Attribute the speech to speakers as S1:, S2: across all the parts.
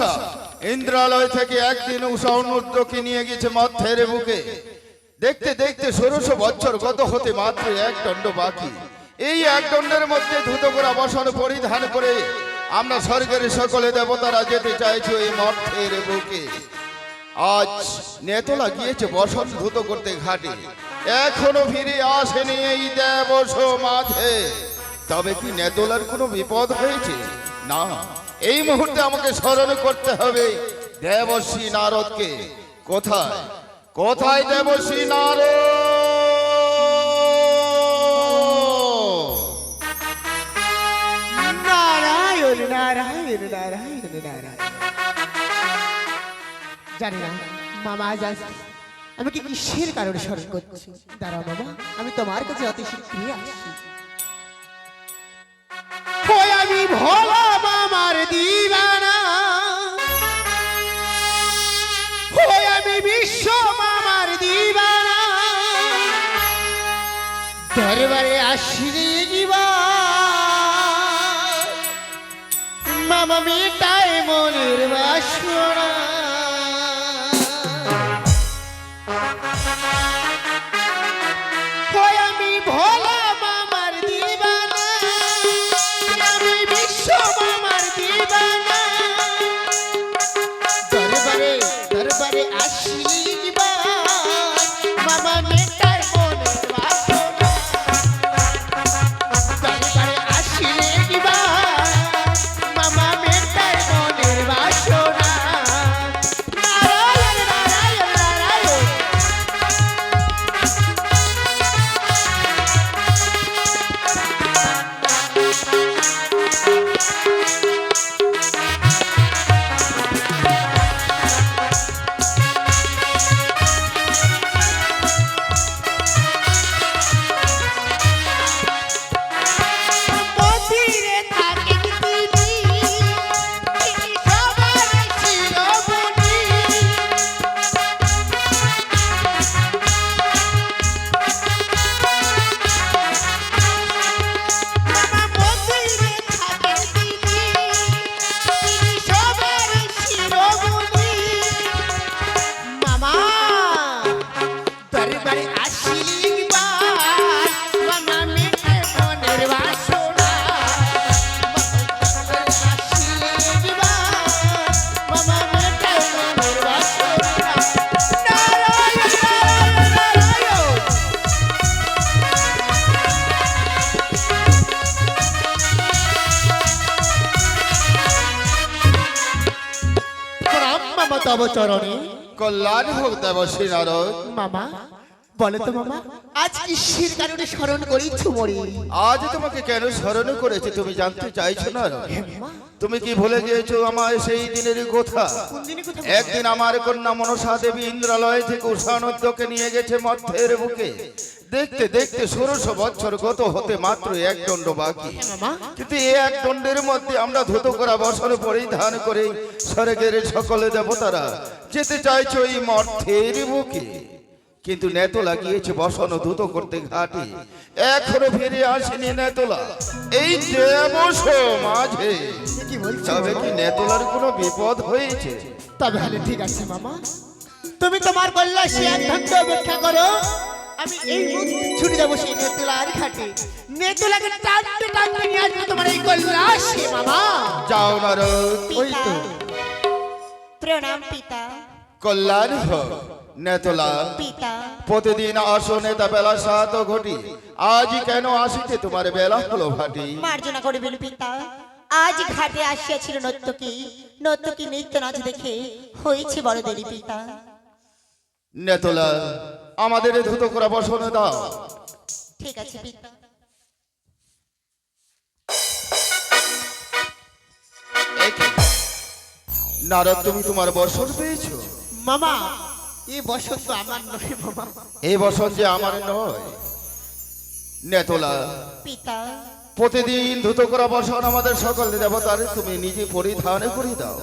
S1: কন্যা ইন্দ্রালয় থেকে একদিন উষা অনুদ্রকে নিয়ে গেছে মধ্যের বুকে। দেখতে দেখতে ষোড়শো বছর গত হতে মাত্র এক দণ্ড বাকি। এই এক দণ্ডের মধ্যে ধুত করা বসন পরিধান করে আমরা স্বর্গের সকলে দেবতারা যেতে চাইছি এই মর্থের বুকে। আজ নেতলা গিয়েছে বসন ধুত করতে ঘাটে। এখনও ফিরে আসেনি এই দেবস মাঝে। তবে কি নেতলার কোনো বিপদ হয়েছে? না। এই মুহূর্তে আমাকে স্মরণ করতে হবে দেবশ্রী নারদকে। কোথায়? কোথায় দেবশ্রী নারদ?
S2: না, মামা কারণে স্মরণ করছি? আমি তোমার কাছে অতি শীঘ্রই আসছি ওই আমি ভোলা মামার দিবানা? ওই আমি বিশ্ব মামার দিবানা? দরবারে আসিরে দিবা মামা মেটায় মনের বাসনা। তব চরণে।
S1: কল্যাণ হোক দেবশ্রী নারদ।
S2: মামা বলে মামা, আজ কিসের কারণে স্মরণ করেছ মরি?
S1: আজ তোমাকে কেন স্মরণ করেছে তুমি জানতে চাইছো না? তুমি কি ভুলে গিয়েছো আমার সেই দিনের কথা? একদিন আমার কন্যা মনসা দেবী ইন্দ্রালয় থেকে উষানদ্যকে নিয়ে গেছে মধ্যের বুকে। দেখতে দেখতে ষোড়শো বছর গত হতে মাত্র এক দণ্ড বাকি। কিন্তু এই এক দণ্ডের মধ্যে আমরা ধুত করা বসন পরিধান করে স্বর্গের সকলে দেবতারা যেতে চাইছো এই মর্থের বুকে। কিন্তু নেতলা গিয়েছে বসানো ধুত করতে ঘাটে। এখনও ফিরে আসেনি নেতলা। এই দেবস মাঝে।
S2: কি বলছো?
S1: তবে কি নেতলার কোনো বিপদ হয়েছে?
S2: তবে হলে ঠিক আছে মামা। তুমি তোমার কল্যাশী এক ঘণ্টা অপেক্ষা করো। আমি এই মুহূর্তে ছুটে যাব সেই নেতুলার ঘাটে। নেতুলাকে টানতে টানতে নিয়ে আসব তোমার এই কল্যাশী মামা।
S1: যাও নারদ
S2: ওই তো।
S3: প্রণাম পিতা।
S1: কল্যাণ হোক। নেতলা। প্রতিদিন আসো নেতা বেলা সাত ঘটি। আজ কেন আসিতে তোমার বেলা হলো ভাটি?
S3: মার্জনা করিবেন পিতা আজ ঘাটে আসিয়াছিল নর্তকী। নর্তকী নৃত্য নাচ দেখে হয়েছে বড় দেরি পিতা।
S1: নেতলা আমাদের ধুত করা বসন দাও।
S3: ঠিক আছে পিতা।
S1: নারদ তুমি তোমার বসন পেয়েছ?
S2: মামা এই বসন্ত আমার নয় মামা
S1: এই বসন যে আমার নয়। নেতলা
S3: পিতা।
S1: প্রতিদিন ধুত করা বসন আমাদের সকল দেবতার তুমি নিজে পরিধান করে দাও।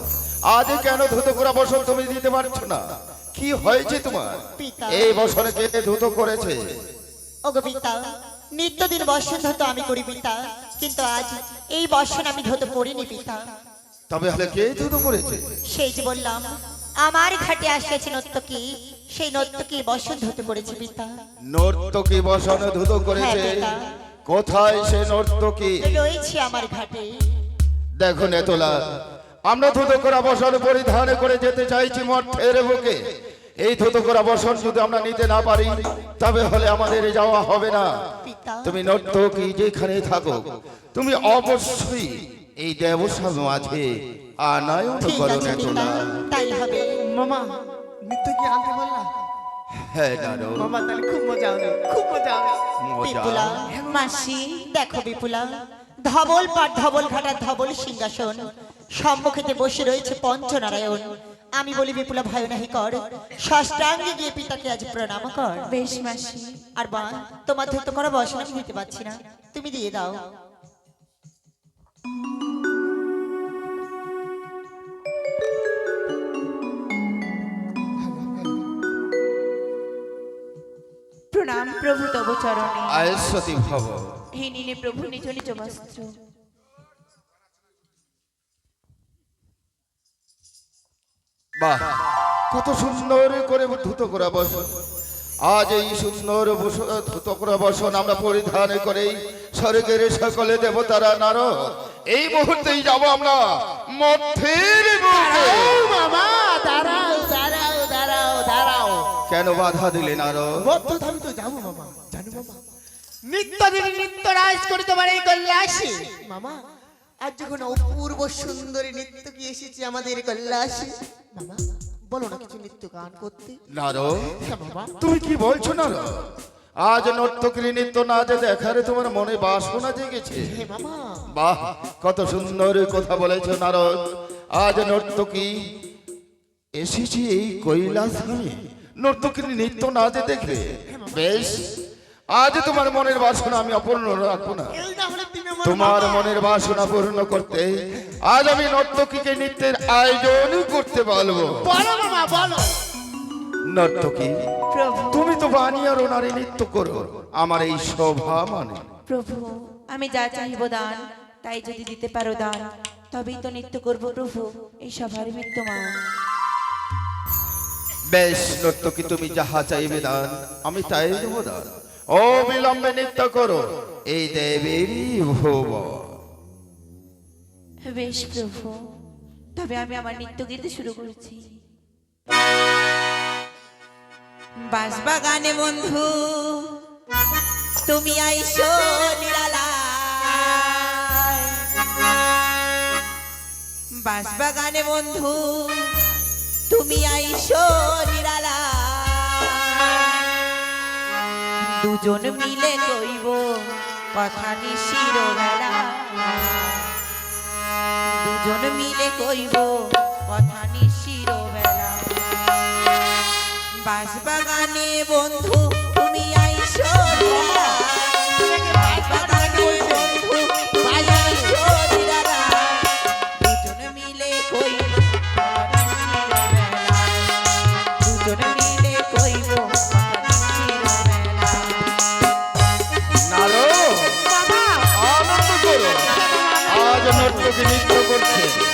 S1: আজ কেন ধুত করা বসন তুমি দিতে পারছ না? কি হয়েছে তোমার? এই বসনে কে ধুত করেছে?
S3: ওগো পিতা নিত্যদিন ধত আমি করি পিতা কিন্তু আজ এই বর্ষণ আমি ধত পিতা।
S1: তবে হলে কে ধুতো করেছে?
S3: সেই যে বললাম আমার ঘাটে আসিয়াছে নর্তকী সেই নর্তকী বসন্ত হতে পড়েছে পিতা।
S1: নর্তকী বসন ধুতো করেছে।
S3: হ্যাঁ,
S1: কোথায় সে নর্তকী?
S3: রয়েছে আমার ঘাটে।
S1: দেখো নেতলা আমরা ধুতো করা বসন পরিধান করে যেতে চাইছি মঠের বুকে। এই ধুতো করা বসন যদি আমরা নিতে না পারি তবে হলে আমাদের যাওয়া হবে না। তুমি নর্তকী যেখানে থাকো তুমি অবশ্যই এই দেবসা মাঝে আনায়ন করো
S3: পিতা
S1: নেতলা
S3: তাই হবে।
S2: মামা নিত্য কি আনতে বললা
S1: হ্যাঁ নারদ।
S2: মামা তাহলে খুব মজা হবে খুব মজা হবে।
S3: বিপুলা মাসি দেখো বিপুলা ধবল পাট ধবল ঘাটার ধবল সিংহাসন। সম্মুখেতে বসে রয়েছে পঞ্চনারায়ণ। আমি বলি বিপুলা ভয় নাহি কর। ষষ্ঠাঙ্গে গিয়ে পিতাকে আজ প্রণাম কর।
S4: বেশ মাসি।
S3: আর বা তোমার ধরতে করা বসন আমি দিতে পারছি না। তুমি দিয়ে দাও।
S4: প্রণাম প্রভু তব চরণে
S1: আয়সতি ভব।
S4: হে নিনে প্রভু নিজ নিজ বস্ত্র
S1: বাহ কত সুন্দর করে ধুতো করা বসন আজ এই সুন্দর ধুতো করা বসন আমরা পরিধান করেই স্বর্গের সকলে দেবতারা নার এই মুহূর্তেই যাব আমরা মধ্যের বুকে।
S2: দাঁড়াও দাঁড়াও দাঁড়াও দাঁড়াও দাঁড়াও।
S1: কেন বাধা দিলে নার
S2: মধ্য আমি তো যাব মামা জানো মামা। নিত্য দিন নিত্য রাজ করে তোমার এই কল্যাশী মামা আজ যখন অপূর্ব সুন্দরী নৃত্য কি এসেছে আমাদের কল্যাশী মামা বলো না কিছু নৃত্য গান করতে?
S1: নার
S2: হ্যাঁ
S1: তুমি কি বলছো নার আজ নর্তকী নৃত্য না যে দেখারে তোমার মনে বাসনা জেগেছে। বাহ কত সুন্দর কথা বলেছ নারদ। আজ নর্তকী এসেছি এই কৈলাস নর্তকীর নৃত্য নাচে দেখবে। বেশ আজ তোমার মনের বাসনা আমি অপূর্ণ রাখব না। তোমার মনের বাসনা পূর্ণ করতে আজ আমি নর্তকীকে নৃত্যের আয়োজন করতে
S2: পারব।
S1: নর্তকী
S4: প্রভু
S1: তুমি তো বানিয়ার ওনারে নৃত্য করো। আমার এই শোভা মানে।
S4: প্রভু আমি যা চাইব দান তাই যদি দিতে পারো দান তবেই তো নৃত্য করব প্রভু এই সভার বিদ্যমান।
S1: বেশ নর্তকী তুমি যাহা চাইবে দান আমি তাই দেব দান। ও বিলম্বে নৃত্য করো এই দেবেরই ভুব
S4: বেশ প্রভু তবে আমি আমার নৃত্য গীতে শুরু করছি। বাঁশবাগানে বন্ধু, তুমি আইসো নিরালায়। বাঁশবাগানে বন্ধু, তুমি আইসো নিরালায়। দুজন মিলে কইব কথা নিশির দুজন মিলে কইব কথা বেলা।
S1: নারো আনন্দ করো। আজ নর্তকী নৃত্য করছে।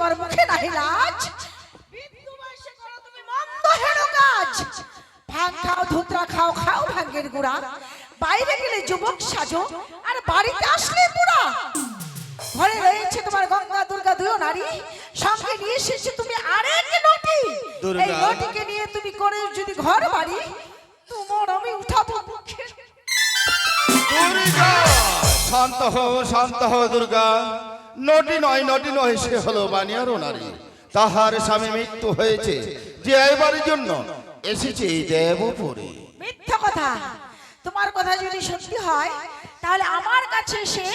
S4: তোমার
S5: মুখে নাহি লাজ করো তুমি মন্দ কাজ ভাং খাও ধুতরা খাও খাও ভাঙ্গের গুড়া। বাইরে গেলে যুবক সাজো আর বাড়িতে আসলে বুড়া। ঘরে রয়েছে তোমার গঙ্গা দুর্গা দুই নারী। সঙ্গে নিয়ে এসেছে তুমি আরেক নটি। এই নটিকে নিয়ে তুমি করে যদি ঘর বাড়ি তোমার আমি উঠাবো মুখে।
S1: দুর্গা! শান্ত হও শান্ত হও দুর্গা। নটি নয় নটি নয় সে হলো বানিয়ারও নারী। তাহার স্বামী মৃত্যু হয়েছে। যে এবারের জন্য এসেছে এই দেবপুরে।
S5: মিথ্যা কথা। তোমার কথা যদি সত্যি হয় তাহলে আমার কাছে এসে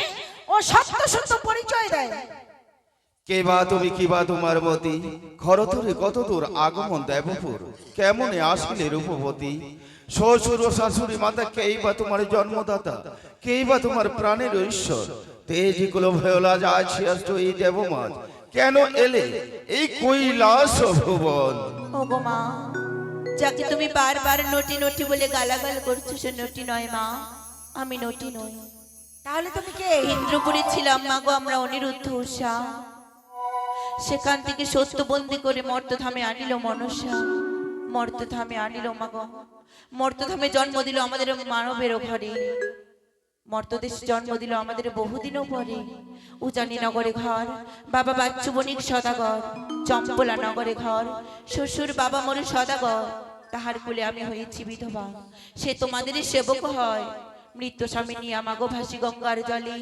S5: ও সত্য সত্য পরিচয় দেয়।
S1: কে বা তুমি কি বা তোমার মতি খরতরে কত দূর আগমন দেবপুর। কেমনে আসলে রূপবতী? শ্বশুর ও শাশুড়ি মাতা কেই বা তোমার জন্মদাতা কেই বা তোমার প্রাণের ঈশ্বর তেজ কুলো ভয়লা যা আছিয়াষ্ট এই দেবমাত। কেন এলে? এই কৈলাস ভুবন।
S4: ওগো মা যাকে তুমি বারবার নটি নটি বলে গালাগাল করছ সে নটি নয় মা আমি নটি নই।
S5: তাহলে তুমি কে?
S4: ইন্দ্রপুরে ছিলাম মা গো আমরা অনিরুদ্ধ উষা সেখান থেকে সত্যবন্দি করে মর্তধামে আনিল মনসা। মর্তধামে আনিল মা গো। মর্তধামে জন্ম দিল আমাদের মানবের ঘরে মর্তদেশ জন্ম দিল আমাদের বহুদিনও পরে। উজানি নগরে ঘর বাবা বাচ্চু বণিক সদাগর। চম্পলা নগরে ঘর শ্বশুর বাবা মোর সদাগর। তাহার কুলে আমি হয়েছি বিধবা। সে তোমাদেরই সেবক হয়। মৃত্যু স্বামী নিয়ে আমাগো ভাসি গঙ্গার জলে।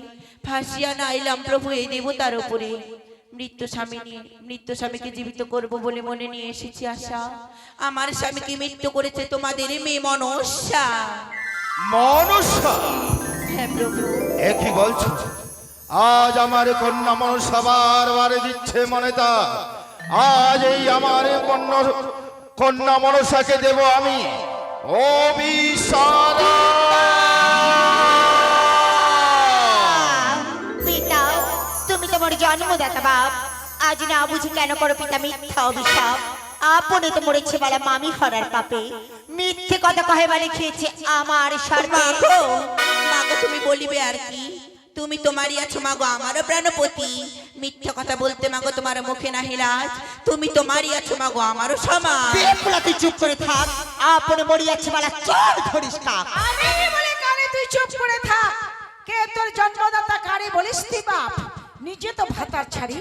S4: ভাসিয়া নাইলাম প্রভু এই দেবতার উপরে। মৃত্যু স্বামী নিয়ে মৃত্যু স্বামীকে জীবিত করব বলে মনে নিয়ে এসেছি আশা। আমার স্বামীকে মৃত্যু করেছে তোমাদের মেয়ে মনসা।
S1: মনসা
S4: হ্যাঁ
S1: একই বলছো আজ আমার কন্যা মনসা বারবার দিচ্ছে মনে তা। আজ এই আমার কন্যা কন্যা মনসাকে দেব আমি।
S3: তুমি তোমার জন্মদাতা বাপ। আজ না বুঝি কেন করো পিতা মিথ্যা অভিশাপ। আপনি তো মরেছে বেলা মামি হরার পাপে। মিথ্যে কথা কহে বলে খেয়েছে আমার সর্বে
S4: মাগো মাগো তুমি বলিবে আর কি? তুমি তোমারই আছো মাগো আমারও প্রাণপতি। মিথ্যা কথা বলতে মাগো তোমার মুখে না হিলাজ তুমি তোমারই আছো মাগো আমারও সমান।
S3: বেপুলা তুই চুপ করে থাক। আপনি মরিয়াছে বেলা চোর ধরিস কাপ
S5: আমি বলে কানে তুই চুপ করে থাক। কে তোর জন্মদাতা কারে বলিস তুই বাপ? নিজে তো ভাতার ছাড়ি।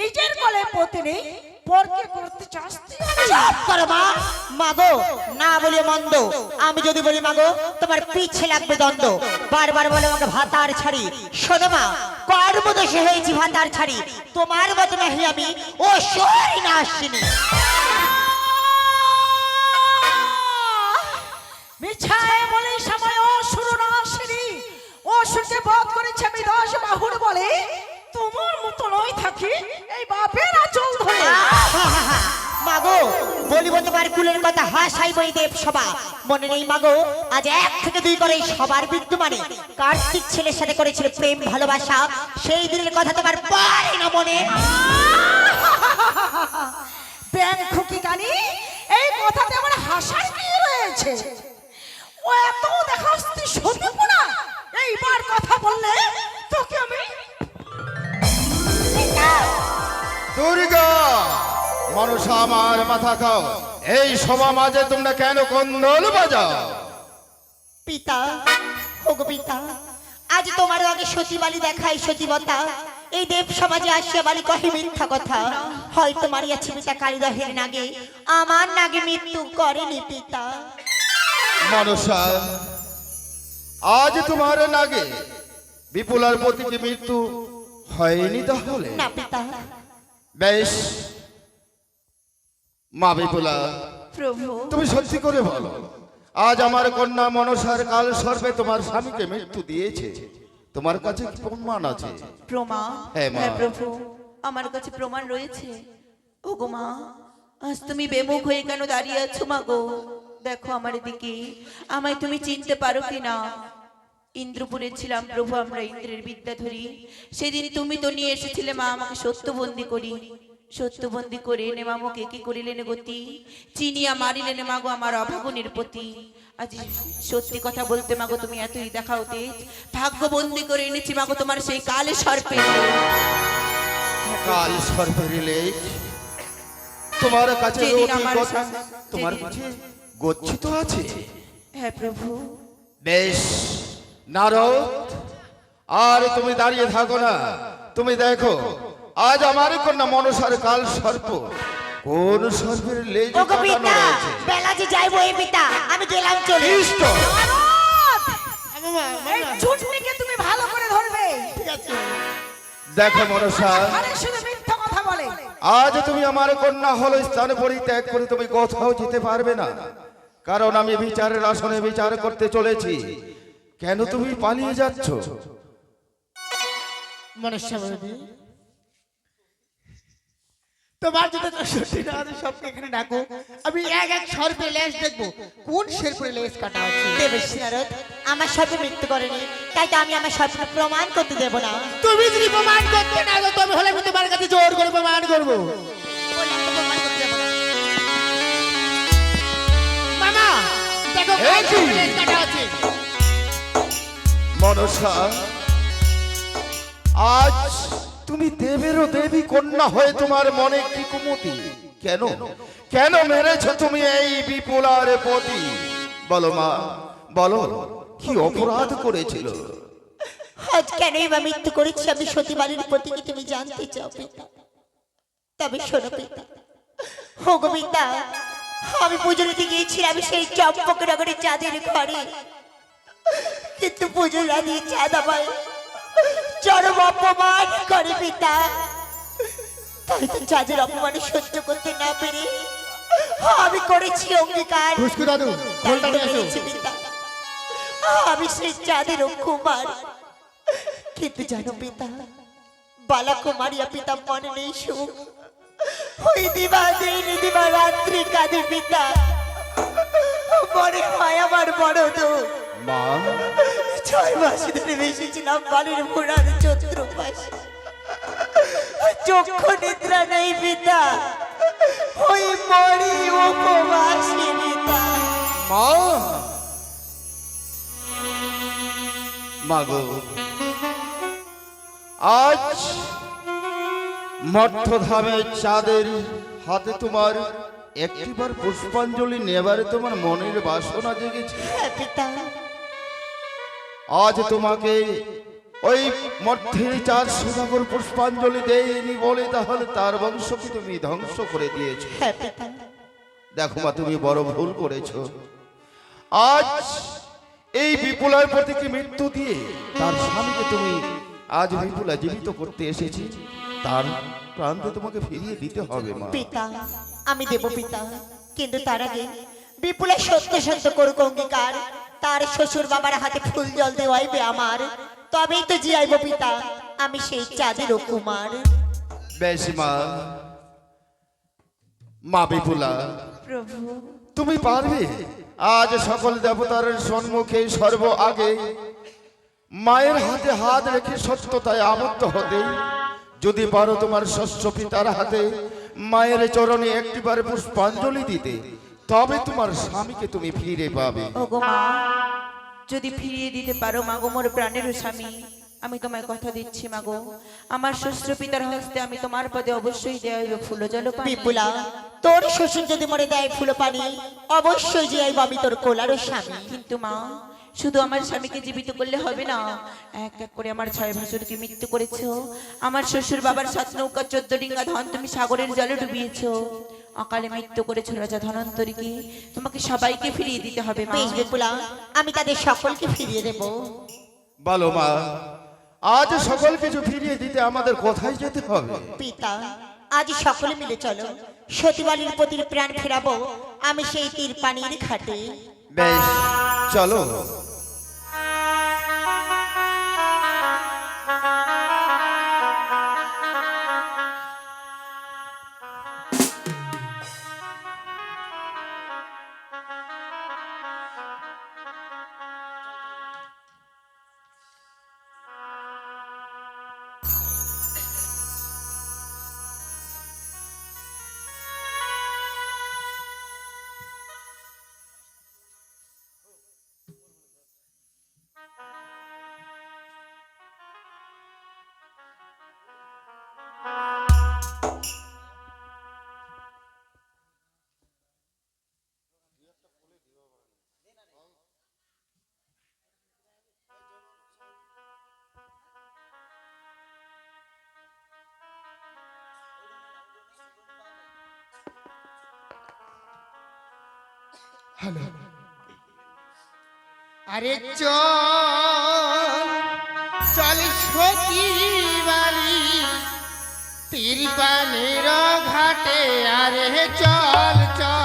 S5: নিজের কোলে পতি নেই। পরকে করতে চাস?
S3: চুপ করো মা। মাগো না বলে মন্দ। আমি যদি বলি মাগো তোমার পিছে লাগবে দ্বন্দ্ব। বারবার বলে আমাকে ভাতার ছাড়ি। শোনো মা কর্মদোষে হয়েছি ভাতার ছাড়ি। তোমার মতো নাহি আমি। ও না আসিনি।
S5: মিছায় বলে সময় না আসেনি। বধ করেছে আমি দশ বাহুর বলে। তোমার মতো নয় থাকি। এই বাপের আচল ধরে
S3: মা বলিব তোমার কুলের কথা হাসাইব এই দেব সভা মনে নেই মাগো আজ এক থেকে দুই করে সবার বিদ্যমানে কার্তিক ছেলের সাথে করেছিল প্রেম ভালোবাসা সেই দিনের কথা তোমার পারে না মনে।
S5: ব্যাং খুকি গানি এই কথাতে আমার হাসার কি রয়েছে? ও এত দেখাস্তি শুনব না? এইবার কথা বললে তোকে আমি
S1: দুর্গা! মানুষ আমার মাথা খাও। এই সভা মাঝে তোমরা কেন কন্দল বাজাও?
S3: পিতা পিতা আজ তোমার আগে সতীবালি দেখাই সতীবতা। এই দেব সমাজে আসিয়া বালি কহে মিথ্যা কথা। হয়তো মারিয়াছে পিতা কালিদহের নাগে আমার নাগে মৃত্যু করেনি পিতা।
S1: মনসা আজ তোমার নাগে বিপুলার প্রতি কি মৃত্যু হয়নি তাহলে?
S3: না পিতা।
S1: বেশ মা বিপুলা তুমি সত্যি করে বলো আজ আমার কন্যা মনসার কাল সর্বে তোমার স্বামীকে মৃত্যু দিয়েছে। তোমার কাছে প্রমাণ আছে?
S4: প্রমাণ?
S1: হ্যাঁ,
S4: হ্যাঁ প্রভু আমার কাছে প্রমাণ রয়েছে। ওগো মা আজ তুমি বেমুখ হয়ে কেন দাঁড়িয়ে আছো মা গো? দেখো আমার দিকে আমায় তুমি চিনতে পারো কি না ইন্দ্রপুরে ছিলাম প্রভু আমরা ইন্দ্রের বিদ্যা ধরি। সেদিন তুমি তো নিয়ে এসেছিলে মা আমাকে সত্যবন্দি করি। সত্যবন্দি করে এনে মামকে কি করিলেন গতি? চিনিয়া মারিলেন মাগো আমার অভাগনের প্রতি আজ সত্যি কথা বলতে মাগো তুমি এতই দেখাও তেজ। ভাগ্যবন্দি করে এনেছি মাগো তোমার সেই কালে সর্পে।
S1: কাল সর্বের লেখ তোমার কাছে তোমার কাছে গচ্ছিত আছে
S4: হ্যাঁ প্রভু।
S1: বেশ নারদ আর তুমি দাঁড়িয়ে থাকো না। তুমি দেখো আজ আমার কন্যা মনসার কাল সর্প। কোন সর্পের লেজ
S3: ওগো
S1: কাটানো
S3: পিতা
S1: রয়েছে?
S3: বেলা যে যাইবো এই পিতা আমি গেলাম চলে।
S1: ইষ্ট!
S5: এই তুমি ভালো করে ধরবে।
S1: দেখো মনসা
S5: আরে শুধু মিথ্যা কথা বলে।
S1: আজ তুমি আমার কন্যা হলো স্থান পরিত্যাগ করে তুমি কোথাও যেতে পারবে না। কারণ আমি বিচারের আসনে বিচার করতে চলেছি। কেন তুমি পালিয়ে যাচ্ছ?
S2: মনসা তোমার যদি সত্যি না আছে সবকে এখানে ডাকো। আমি এক এক সর্পে লেজ দেখব। কোন শেরপুরে লেজ কাটা আছে?
S3: দেবেশ নারদ আমার সর্বে মৃত্যু করেনি। তাই তো আমি আমার সর্ব প্রমাণ করতে দেব না।
S2: তুমি যদি প্রমাণ করতে না দাও, তবে হলে আমি তোমার কাছে জোর করে প্রমাণ করব।
S3: তো
S2: মামা দেখো? লেজ কাটা আছে।
S1: মনসা আজ তুমি দেবেরও দেবী কন্যা হয়ে তোমার মনে কি কুমতি? কেন? কেন মেরেছ তুমি এই বিপুলার পতি? বলো মা, বলো, কি অপরাধ করেছিল?
S3: আজ কেন বা মৃত্যু করেছি আমি সতীবালির প্রতি কি তুমি জানতে চাও, পিতা। তবে শোনো, পিতা। হোগো পিতা, আমি পুজো দিতে গিয়েছিলাম সেই চম্পক নগরের চাঁদের ঘরে। কিন্তু পুজো দিয়ে চাঁদ আমায় চরম অপমান করে পিতা। তাই তো চাঁদের অপমান সহ্য করতে না পেরে আমি করেছি অঙ্গীকার।
S2: পুষ্কু দাদু ফোনটা নিয়ে আসো।
S3: পিতা। আমি সেই চাঁদের কুমার কিন্তু জানো পিতা বালা কুমারিয়া পিতা মনে নেই সুখ। ওই দিবা দিন দিবা রাত্রি কাঁদে পিতা। মনে হয় আমার বড় দুঃখ।
S1: মা
S3: ছয় মাস ধরে বেশিছিলাম বাড়ির মোড়ার চতুর্পাশ চক্ষু নিদ্রা নেই পিতা ওই মরি উপবাসী পিতা
S1: মা মাগো, আজ মর্থধামে চাঁদের হাতে তোমার একটিবার পুষ্পাঞ্জলি নেবারে তোমার মনের বাসনা জেগেছে।
S3: হ্যাঁ পিতা।
S1: আজ তোমাকে ওই মর্থের চার সুধাকর পুষ্পাঞ্জলি দেয়নি বলে তাহলে তার বংশকে তুমি ধ্বংস করে দিয়েছ?
S3: হ্যাঁ
S1: দেখো মা তুমি বড় ভুল করেছ। আজ এই বিপুলার প্রতি কি মৃত্যু দিয়ে তার স্বামীকে তুমি আজ বিপুলা জীবিত করতে এসেছি। তার প্রান্তে তোমাকে ফিরিয়ে দিতে হবে মা।
S3: পিতা আমি দেব পিতা। কিন্তু তার আগে বিপুলের সত্য সত্য করুক অঙ্গীকার। তার শ্বশুর বাবার হাতে ফুল জল দেওয়াইবে আমার। তবেই তো জিয়াইব পিতা আমি সেই চাঁদের কুমার
S1: বেশ মা মা বিপুলা
S4: প্রভু।
S1: তুমি পারবে? আজ সকল দেবতার সম্মুখে সর্ব আগে মায়ের হাতে হাত রেখে সত্যতায় আবদ্ধ হতে। যদি পারো তোমার শস্য পিতার হাতে মায়ের চরণে একটিবার পুষ্পাঞ্জলি দিতে। তবে তোমার স্বামীকে তুমি ফিরে পাবে।
S4: ওগো মা যদি ফিরিয়ে দিতে পারো মাগো মোর প্রাণের স্বামী আমি তোমায় কথা দিচ্ছি মাগো আমার শ্বশুর পিতার হস্তে আমি তোমার পদে অবশ্যই দেয় হইব ফুল জল
S3: বিপুলা তোর শ্বশুর যদি মরে দেয় ফুল পানি অবশ্যই যে আইব আমি তোর কোলারও স্বামী।
S4: কিন্তু মা শুধু আমার স্বামীকে জীবিত করলে হবে না। এক এক করে আমার ছয় ভাসুরকে মৃত্যু করেছ। আমার শ্বশুর বাবার সাত নৌকা চোদ্দ ডিঙ্গা ধন তুমি সাগরের জলে ডুবিয়েছ। অকালে মৃত্যু করেছ রাজা ধনন্তরীকে। তোমাকে সবাইকে ফিরিয়ে দিতে হবে মা।
S3: বেশ বিপুলা আমি তাদের সকলকে ফিরিয়ে দেব।
S1: বলো মা আজ সকল কিছু ফিরিয়ে দিতে আমাদের কোথায় যেতে হবে?
S3: পিতা আজ সকলে মিলে চলো। সতীবালির পতির প্রাণ ফেরাবো। আমি সেই তীর পানির ঘাটে।
S1: বেশ চলো।
S2: আরে চল চল সতী পানির ঘাটে আরে চল চল।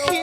S2: হইবে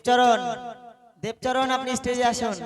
S3: দেবচরণ। দেবচরণ আপনি স্টেজে আসুন।